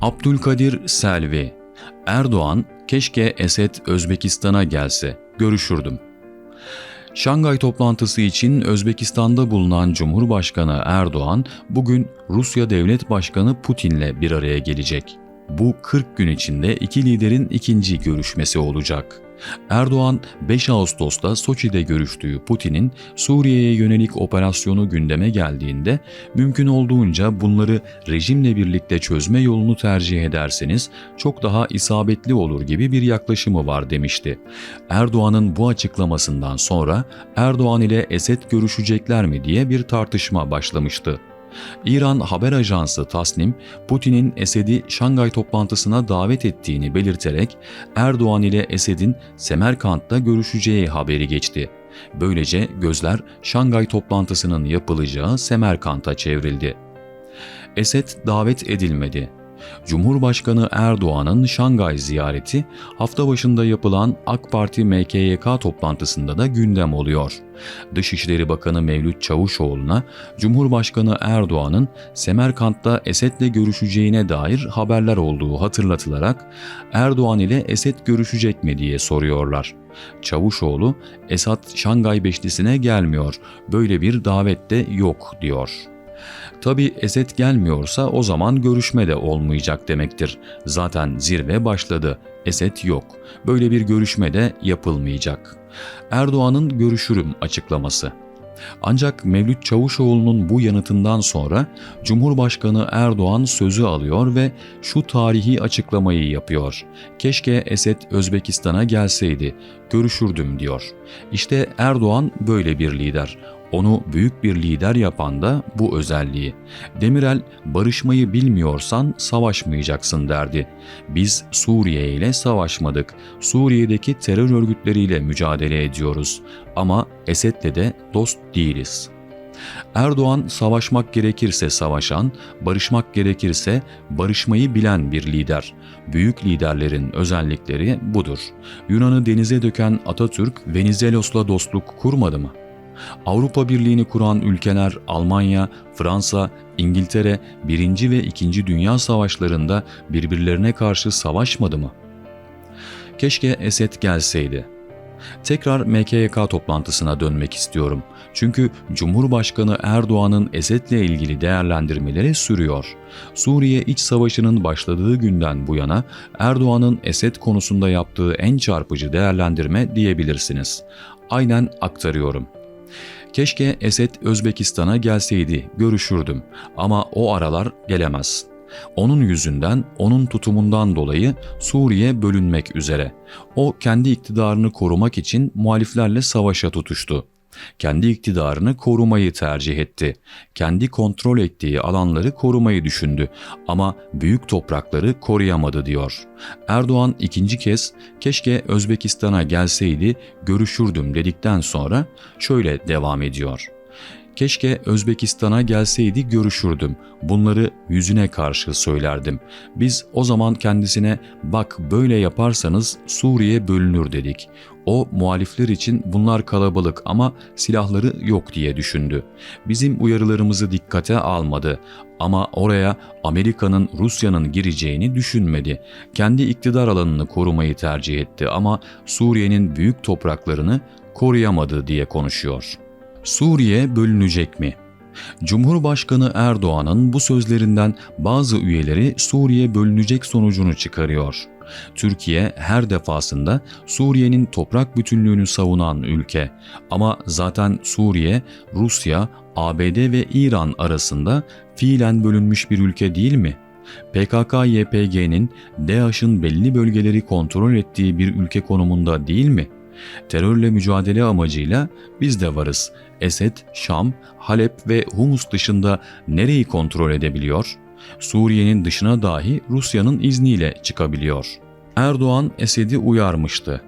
Abdülkadir Selvi Erdoğan keşke Esed Özbekistan'a gelse, görüşürdüm. Şangay toplantısı için Özbekistan'da bulunan Cumhurbaşkanı Erdoğan bugün Rusya Devlet Başkanı Putin'le bir araya gelecek. Bu 40 gün içinde iki liderin ikinci görüşmesi olacak. Erdoğan 5 Ağustos'ta Soçi'de görüştüğü Putin'in Suriye'ye yönelik operasyonu gündeme geldiğinde mümkün olduğunca bunları rejimle birlikte çözme yolunu tercih ederseniz çok daha isabetli olur gibi bir yaklaşımı var demişti. Erdoğan'ın bu açıklamasından sonra Erdoğan ile Esed görüşecekler mi diye bir tartışma başlamıştı. İran haber ajansı Tasnim, Putin'in Esed'i Şangay toplantısına davet ettiğini belirterek Erdoğan ile Esed'in Semerkant'ta görüşeceği haberi geçti. Böylece gözler Şangay toplantısının yapılacağı Semerkant'a çevrildi. Esed davet edilmedi. Cumhurbaşkanı Erdoğan'ın Şangay ziyareti hafta başında yapılan AK Parti MKYK toplantısında da gündem oluyor. Dışişleri Bakanı Mevlüt Çavuşoğlu'na Cumhurbaşkanı Erdoğan'ın Semerkant'ta Esed'le görüşeceğine dair haberler olduğu hatırlatılarak Erdoğan ile Esed görüşecek mi diye soruyorlar. Çavuşoğlu, Esad Şangay Beşlisi'ne gelmiyor, böyle bir davette yok diyor. Tabi Esed gelmiyorsa o zaman görüşme de olmayacak demektir. Zaten zirve başladı. Esed yok. Böyle bir görüşme de yapılmayacak. Erdoğan'ın görüşürüm açıklaması. Ancak Mevlüt Çavuşoğlu'nun bu yanıtından sonra Cumhurbaşkanı Erdoğan sözü alıyor ve şu tarihi açıklamayı yapıyor. Keşke Esed Özbekistan'a gelseydi, görüşürdüm diyor. İşte Erdoğan böyle bir lider. Onu büyük bir lider yapan da bu özelliği. Demirel, barışmayı bilmiyorsan savaşmayacaksın derdi. Biz Suriye ile savaşmadık. Suriye'deki terör örgütleriyle mücadele ediyoruz. Ama Esed'le de dost değiliz.'' Erdoğan savaşmak gerekirse savaşan, barışmak gerekirse barışmayı bilen bir lider. Büyük liderlerin özellikleri budur. Yunan'ı denize döken Atatürk Venizelos'la dostluk kurmadı mı? Avrupa Birliği'ni kuran ülkeler Almanya, Fransa, İngiltere 1. ve 2. Dünya Savaşlarında birbirlerine karşı savaşmadı mı? Keşke Esed gelseydi. Tekrar MKYK toplantısına dönmek istiyorum. Çünkü Cumhurbaşkanı Erdoğan'ın Esed'le ilgili değerlendirmeleri sürüyor. Suriye iç savaşının başladığı günden bu yana Erdoğan'ın Esed konusunda yaptığı en çarpıcı değerlendirme diyebilirsiniz. Aynen aktarıyorum. Keşke Esed Özbekistan'a gelseydi, görüşürdüm ama o aralar gelemez. Onun yüzünden, onun tutumundan dolayı Suriye bölünmek üzere. O kendi iktidarını korumak için muhaliflerle savaşa tutuştu kendi iktidarını korumayı tercih etti. Kendi kontrol ettiği alanları korumayı düşündü ama büyük toprakları koruyamadı diyor. Erdoğan ikinci kez keşke Özbekistan'a gelseydi görüşürdüm dedikten sonra şöyle devam ediyor. Keşke Özbekistan'a gelseydi görüşürdüm. Bunları yüzüne karşı söylerdim. Biz o zaman kendisine bak böyle yaparsanız Suriye bölünür dedik. O muhalifler için bunlar kalabalık ama silahları yok diye düşündü. Bizim uyarılarımızı dikkate almadı ama oraya Amerika'nın Rusya'nın gireceğini düşünmedi. Kendi iktidar alanını korumayı tercih etti ama Suriye'nin büyük topraklarını koruyamadı diye konuşuyor.'' Suriye bölünecek mi? Cumhurbaşkanı Erdoğan'ın bu sözlerinden bazı üyeleri Suriye bölünecek sonucunu çıkarıyor. Türkiye her defasında Suriye'nin toprak bütünlüğünü savunan ülke ama zaten Suriye, Rusya, ABD ve İran arasında fiilen bölünmüş bir ülke değil mi? PKK-YPG'nin DAEŞ'ın belli bölgeleri kontrol ettiği bir ülke konumunda değil mi?'' Terörle mücadele amacıyla biz de varız. Esed, Şam, Halep ve Humus dışında nereyi kontrol edebiliyor? Suriye'nin dışına dahi Rusya'nın izniyle çıkabiliyor. Erdoğan Esed'i uyarmıştı.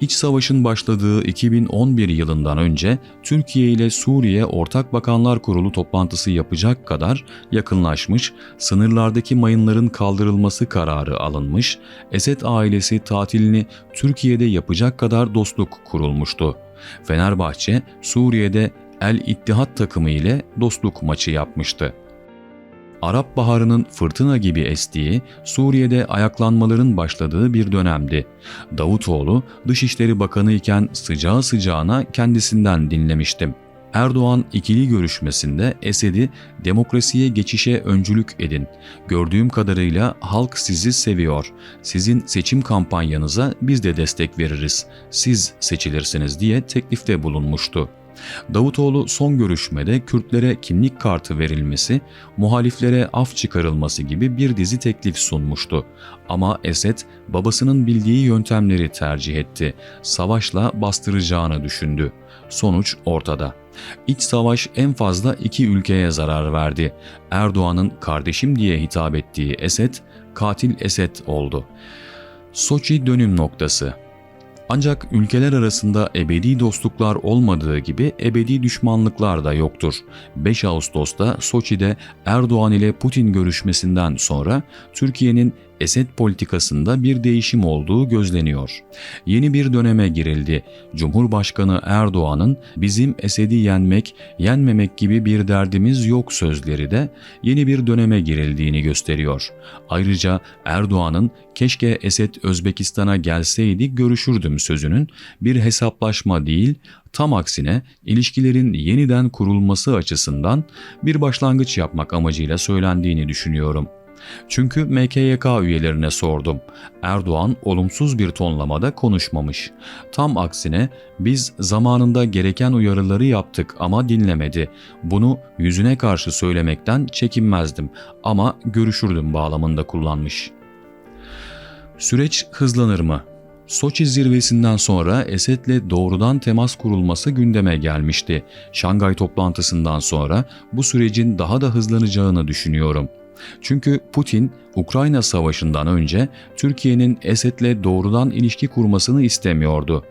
İç savaşın başladığı 2011 yılından önce Türkiye ile Suriye Ortak Bakanlar Kurulu toplantısı yapacak kadar yakınlaşmış, sınırlardaki mayınların kaldırılması kararı alınmış, Esed ailesi tatilini Türkiye'de yapacak kadar dostluk kurulmuştu. Fenerbahçe Suriye'de El İttihat takımı ile dostluk maçı yapmıştı. Arap Baharı'nın fırtına gibi estiği, Suriye'de ayaklanmaların başladığı bir dönemdi. Davutoğlu Dışişleri Bakanı iken sıcağı sıcağına kendisinden dinlemiştim. Erdoğan ikili görüşmesinde Esed'i demokrasiye geçişe öncülük edin. Gördüğüm kadarıyla halk sizi seviyor. Sizin seçim kampanyanıza biz de destek veririz. Siz seçilirsiniz diye teklifte bulunmuştu. Davutoğlu son görüşmede Kürtlere kimlik kartı verilmesi, muhaliflere af çıkarılması gibi bir dizi teklif sunmuştu. Ama Esed babasının bildiği yöntemleri tercih etti. Savaşla bastıracağını düşündü. Sonuç ortada. İç savaş en fazla iki ülkeye zarar verdi. Erdoğan'ın kardeşim diye hitap ettiği Esed, katil Esed oldu. Soçi dönüm noktası ancak ülkeler arasında ebedi dostluklar olmadığı gibi ebedi düşmanlıklar da yoktur. 5 Ağustos'ta Soçi'de Erdoğan ile Putin görüşmesinden sonra Türkiye'nin Esed politikasında bir değişim olduğu gözleniyor. Yeni bir döneme girildi. Cumhurbaşkanı Erdoğan'ın bizim Esed'i yenmek, yenmemek gibi bir derdimiz yok sözleri de yeni bir döneme girildiğini gösteriyor. Ayrıca Erdoğan'ın keşke Esed Özbekistan'a gelseydi görüşürdüm sözünün bir hesaplaşma değil, tam aksine ilişkilerin yeniden kurulması açısından bir başlangıç yapmak amacıyla söylendiğini düşünüyorum. Çünkü MKYK üyelerine sordum. Erdoğan olumsuz bir tonlamada konuşmamış. Tam aksine biz zamanında gereken uyarıları yaptık ama dinlemedi. Bunu yüzüne karşı söylemekten çekinmezdim ama görüşürdüm bağlamında kullanmış. Süreç hızlanır mı? Soçi zirvesinden sonra Esed'le doğrudan temas kurulması gündeme gelmişti. Şangay toplantısından sonra bu sürecin daha da hızlanacağını düşünüyorum. Çünkü Putin Ukrayna Savaşı'ndan önce Türkiye'nin Esed'le doğrudan ilişki kurmasını istemiyordu.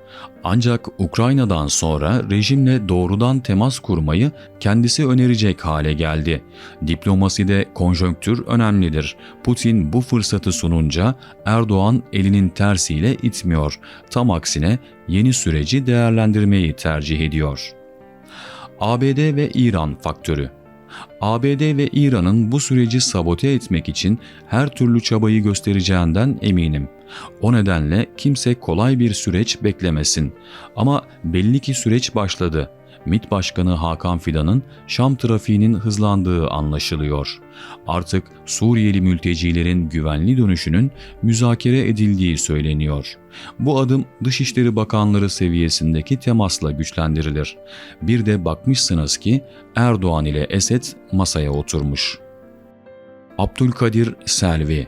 Ancak Ukrayna'dan sonra rejimle doğrudan temas kurmayı kendisi önerecek hale geldi. Diplomaside konjonktür önemlidir. Putin bu fırsatı sununca Erdoğan elinin tersiyle itmiyor. Tam aksine yeni süreci değerlendirmeyi tercih ediyor. ABD ve İran faktörü ABD ve İran'ın bu süreci sabote etmek için her türlü çabayı göstereceğinden eminim. O nedenle kimse kolay bir süreç beklemesin. Ama belli ki süreç başladı. MİT Başkanı Hakan Fidan'ın Şam trafiğinin hızlandığı anlaşılıyor. Artık Suriyeli mültecilerin güvenli dönüşünün müzakere edildiği söyleniyor. Bu adım Dışişleri Bakanları seviyesindeki temasla güçlendirilir. Bir de bakmışsınız ki Erdoğan ile Esed masaya oturmuş. Abdülkadir Selvi